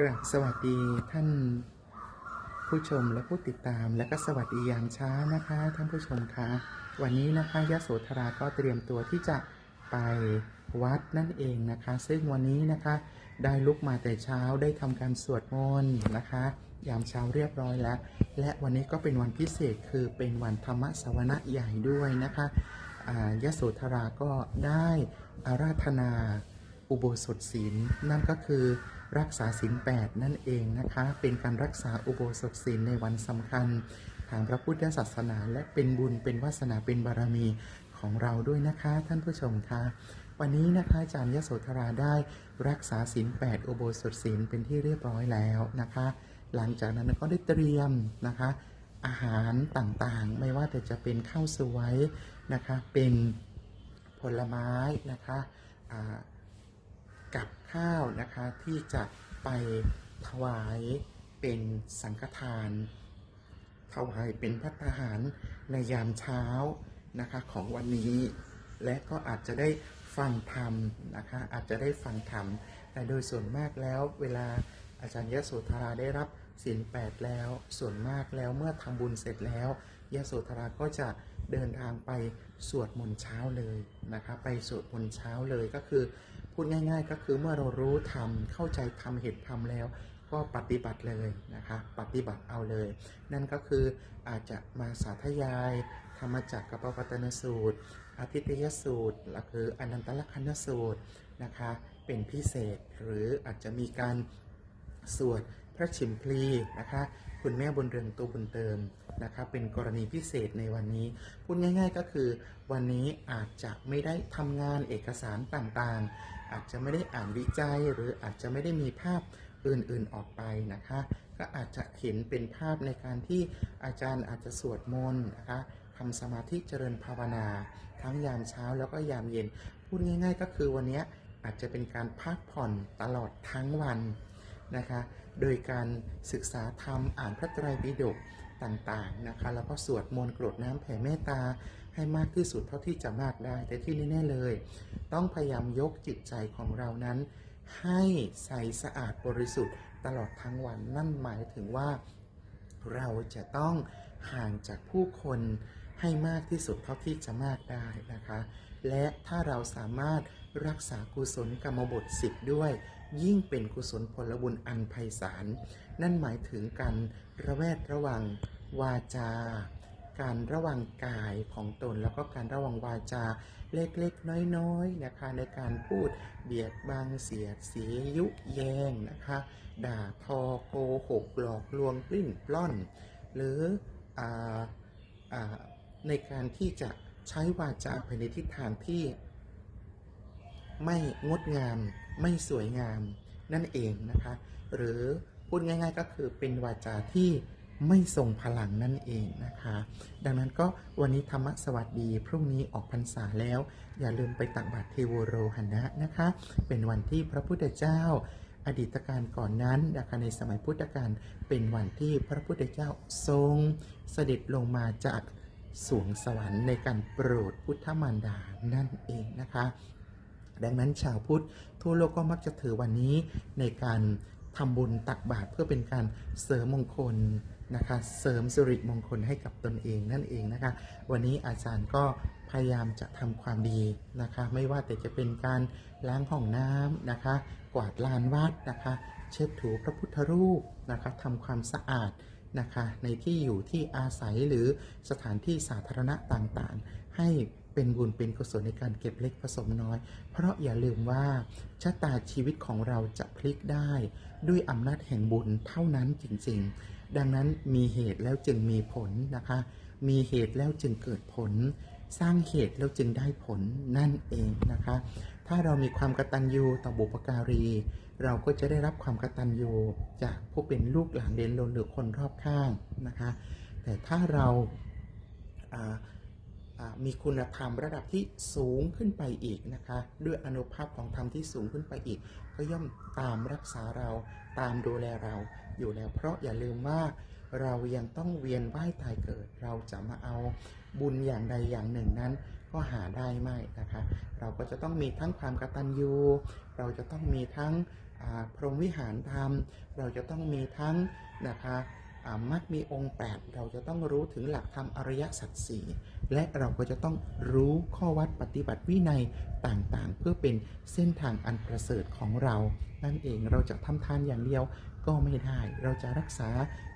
กราบสวัสดีท่านผู้ชมและผู้ติดตามและก็สวัสดียามเช้านะคะ ท่านผู้ชมคะวันนี้นะคะยโสธราก็เตรียมตัวที่จะไปวัดนั่นเองนะคะ ซึ่งวันนี้นะคะ ได้ลุกมาแต่เช้าได้ทำการสวดมนต์นะคะ ยามเช้าเรียบร้อยแล้ว และวันนี้ก็เป็นวันพิเศษคือเป็นวันธรรมสวนะใหญ่ด้วยนะคะอ่ายโสธราก็ได้อาราธนา อุโบสถศีลนั่นก็คือรักษาศีลแปดนั่นเองนะคะ เป็นการรักษาอุโบสถศีลในวันสำคัญทางพระพุทธศาสนาและเป็นบุญเป็นวาสนาเป็นบารมีของเราด้วยนะคะท่านผู้ชมคะวันนี้นะคะอาจารย์ยโสธราได้รักษาศีลแปดอุโบสถศีลเป็นที่เรียบร้อยแล้วนะคะ หลังจากนั้นก็ได้เตรียมนะคะ อาหารต่างๆ ไม่ว่าแต่จะเป็นข้าวสวยนะคะ เป็นผลไม้นะคะอ่า กับข้าวนะคะที่จะไปถวายเป็นสังฆทาน ถวายเป็นพัฒหารในยามเช้านะคะของวันนี้ และก็อาจจะได้ฟังธรรมนะคะอาจจะได้ฟังธรรม แต่โดยส่วนมากแล้วเวลาอาจารย์ยโสธราได้รับศีลแปดแล้วส่วนมากแล้วเมื่อทำบุญเสร็จแล้วยโสธราก็จะเดินทางไปสวดมนต์เช้าเลยนะคะไปสวดมนต์เช้าเลยก็คือ พูดง่าย ๆ ก็คือเมื่อเรารู้ธรรมเข้าใจธรรมเหตุธรรมแล้ว ก็ปฏิบัติเลยนะคะปฏิบัติเอาเลย นั่นก็คืออาจจะมาสาธยาย ธรรมจักรกับปวัตนสูตรอาทิตยสูตรหรือคืออนันตลคันสูตรนะคะเป็นพิเศษหรืออาจจะมีการสวดพระชิมพลีนะคะ คุณแม่บนเรืองตัวบุญเติม นะคะเป็นกรณีพิเศษในวันนี้ พูดง่าย ๆ ก็คือ วันนี้อาจจะไม่ได้ทำงานเอกสารต่างๆ อาจจะไม่ได้อ่านวิจัย หรืออาจจะไม่ได้มีภาพอื่นๆออกไปนะคะ ก็อาจจะเห็นเป็นภาพในการที่อาจารย์อาจจะสวดมนต์นะคะทำสมาธิเจริญภาวนา ทั้งยามเช้าแล้วก็ยามเย็น พูดง่าย ๆ ก็คือวันนี้อาจจะเป็นการพักผ่อนตลอดทั้งวันนะคะ โดยการศึกษาธรรมอ่านพระไตรปิฎก ต่างๆนะคะแล้วก็สวดมนต์กรดน้ำแผ่เมตตาให้มากที่สุดเท่าที่จะมากได้ แต่ที่แน่ๆเลย ต้องพยายามยกจิตใจของเรานั้น ให้ใสสะอาดบริสุทธิ์ตลอดทั้งวันนั่นหมายถึงว่า เราจะต้องห่างจากผู้คนให้มากที่สุดเท่าที่จะมากได้นะคะ และถ้าเราสามารถ รักษากุศลกรรมบทสิบด้วย ยิ่งเป็นกุศลผลบุญอันไพศาล นั่นหมายถึงการระแวดระวังวาจา การระวังกายของตนแล้วก็การระวังวาจาเล็กๆ น้อยๆนะคะในการพูดเบียดบังเสียดสียุแยงนะคะ ด่าทอโกหกหลอกลวงปลิ้นปล้อน หรือออในการที่จะใช้วาจาไปในทิศทางที่ ไม่งดงาม ไม่สวยงามนั่นเองนะคะ หรือพูดง่าย ๆ ก็คือเป็นวาจาที่ไม่ทรงพลังนั่นเองนะคะ ดังนั้นก็วันนี้ธรรมสวัสดี พรุ่งนี้ออกพรรษาแล้ว อย่าลืมไปตักบาตรเทโวโรหณะนะคะ เป็นวันที่พระพุทธเจ้า อดีตการก่อนนั้นนะคะในสมัยพุทธกาลเป็นวันที่พระพุทธเจ้าทรง เสด็จลงมาจากสวงสวรรค์ในการโปรดพุทธมารดานั่นเองนะคะ ดังนั้นชาวพุทธทั่วโลกก็มักจะถือวันนี้ในการทำบุญตักบาตรเพื่อเป็นการเสริมมงคลนะคะเสริมสิริมงคลให้กับตนเองนั่นเองนะคะวันนี้อาจารย์ก็พยายามจะทำความดีนะคะ ไม่ว่าแต่จะเป็นการล้างห้องน้ำนะคะ กวาดลานวัดนะคะ เช็ดถูพระพุทธรูปนะคะทำความสะอาดนะคะ ในที่อยู่ที่อาศัยหรือสถานที่สาธารณะต่างๆ ให้ เป็นบุญเป็นกุศลในการเก็บเล็กผสมน้อย เพราะอย่าลืมว่าชะตาชีวิตของเราจะพลิกได้ ด้วยอำนาจแห่งบุญเท่านั้นจริงๆ ดังนั้นมีเหตุแล้วจึงมีผลนะคะ มีเหตุแล้วจึงเกิดผล สร้างเหตุแล้วจึงได้ผลนั่นเองนะคะ ถ้าเรามีความกตัญญูต่อบุปการี เราก็จะได้รับความกตัญญูจากผู้เป็นลูกหลานเดนโลนหรือคนรอบข้างนะคะ แต่ถ้าเราา มีคุณธรรมระดับที่สูงขึ้นไปอีกนะคะ ด้วยอนุภาพของธรรมที่สูงขึ้นไปอีก ก็ย่อมตามรักษาเราตามดูแลเราอยู่แล้ว เพราะอย่าลืมว่าเรายังต้องเวียนว่ายตายเกิด เราจะมาเอาบุญอย่างใดอย่างหนึ่งนั้น ก็หาได้ไม่นะคะ เราก็จะต้องมีทั้งความกตัญญู เราจะต้องมีทั้งพรหมวิหารธรรม เราจะต้องมีทั้งนะคะ อ่ามักมีองค์ 8 เราจะต้องรู้ถึงหลักธรรมอริยสัจสี่และเราก็จะต้องรู้ข้อวัดปฏิบัติวินัยต่างๆ เพื่อเป็นเส้นทางอันประเสริฐของเรา นั่นเองเราจะทำทานอย่างเดียวก็ไม่ได้ เราจะรักษา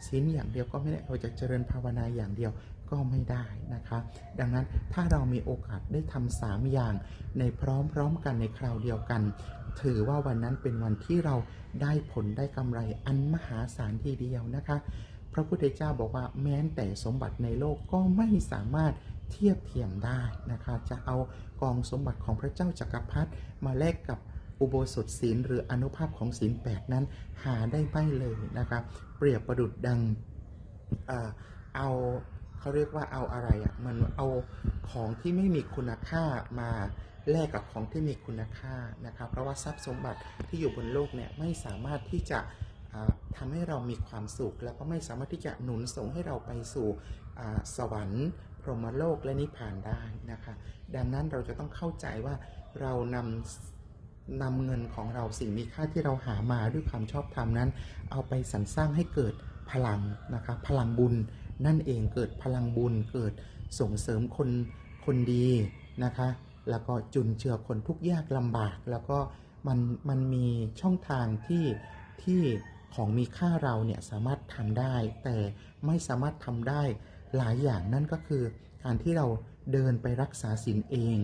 ศีลอย่างเดียวก็ไม่ได้เราจะเจริญภาวนาอย่างเดียวก็ไม่ได้นะคะ ดังนั้นถ้าเรามีโอกาสได้ทำสามอย่างในพร้อมๆกันในคราวเดียวกัน ถือว่าวันนั้นเป็นวันที่เราได้ผลได้กำไรอันมหาศาลทีเดียวนะคะ พระพุทธเจ้าบอกว่าแม้แต่สมบัติในโลกก็ไม่สามารถเทียบเทียมได้นะคะจะเอากองสมบัติของพระเจ้าจักรพรรดิมาแลกกับอุโบสถศีลหรืออนุภาพของศีลแปดนั้นหาได้ไม่เลยนะคะเปรียบประดุดดังเอ่อเอาเขาเรียกว่าเอาอะไรอะ่ะมันเอาของที่ไม่มีคุณค่ามาแลกกับของที่มีคุณค่านะครับเพราะว่าทรัพย์สมบัติที่อยู่บนโลกเนี่ยไม่สามารถที่จะ อ่าทำให้เรามีความสุข แล้วก็ไม่สามารถที่จะหนุนส่งให้เราไปสู่สวรรค์พรหมโลกและนิพพานได้นะคะ ดังนั้นเราจะต้องเข้าใจว่าเรานำนำเงินของเราสิ่งมีค่าที่เราหามาด้วยความชอบธรรมนั้น เอาไปสรรสร้างให้เกิดพลังนะคะพลังบุญนั่นเองเกิดพลังบุญเกิดส่งเสริมคนคนดีนะคะ แล้วก็จุนเจือคนทุกยากลำบาก แล้วก็มันมันมีช่องทางที่ที่ ของมีค่าเราเนี่ยสามารถทำได้ แต่ไม่สามารถทำได้หลายอย่างนั่นก็คือ การที่เราเดินไปรักษาศีลเอง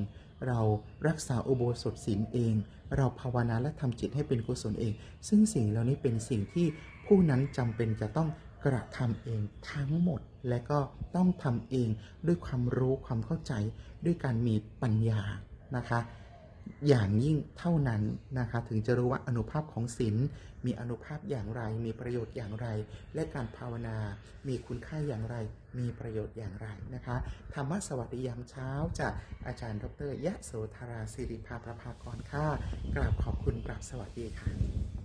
เรารักษาอุโบสถศีลเอง เราภาวนาและทำจิตให้เป็นกุศลเอง ซึ่งสิ่งเหล่านี้เป็นสิ่งที่ผู้นั้นจำเป็นจะต้องกระทำเองทั้งหมด และก็ต้องทำเองด้วยความรู้ความเข้าใจด้วยการมีปัญญานะคะ อย่างยิ่งเท่านั้นนะคะถึงจะรู้ว่าอนุภาพของศีลมีอนุภาพอย่างไร มีประโยชน์อย่างไร และการภาวนามีคุณค่าอย่างไร มีประโยชน์อย่างไรนะคะธรรมะสวัสดียามเช้าจากอาจารย์ดรยะโสธราสิริภาประภากรค่ะกราบขอบคุณกราบสวัสดีค่ะ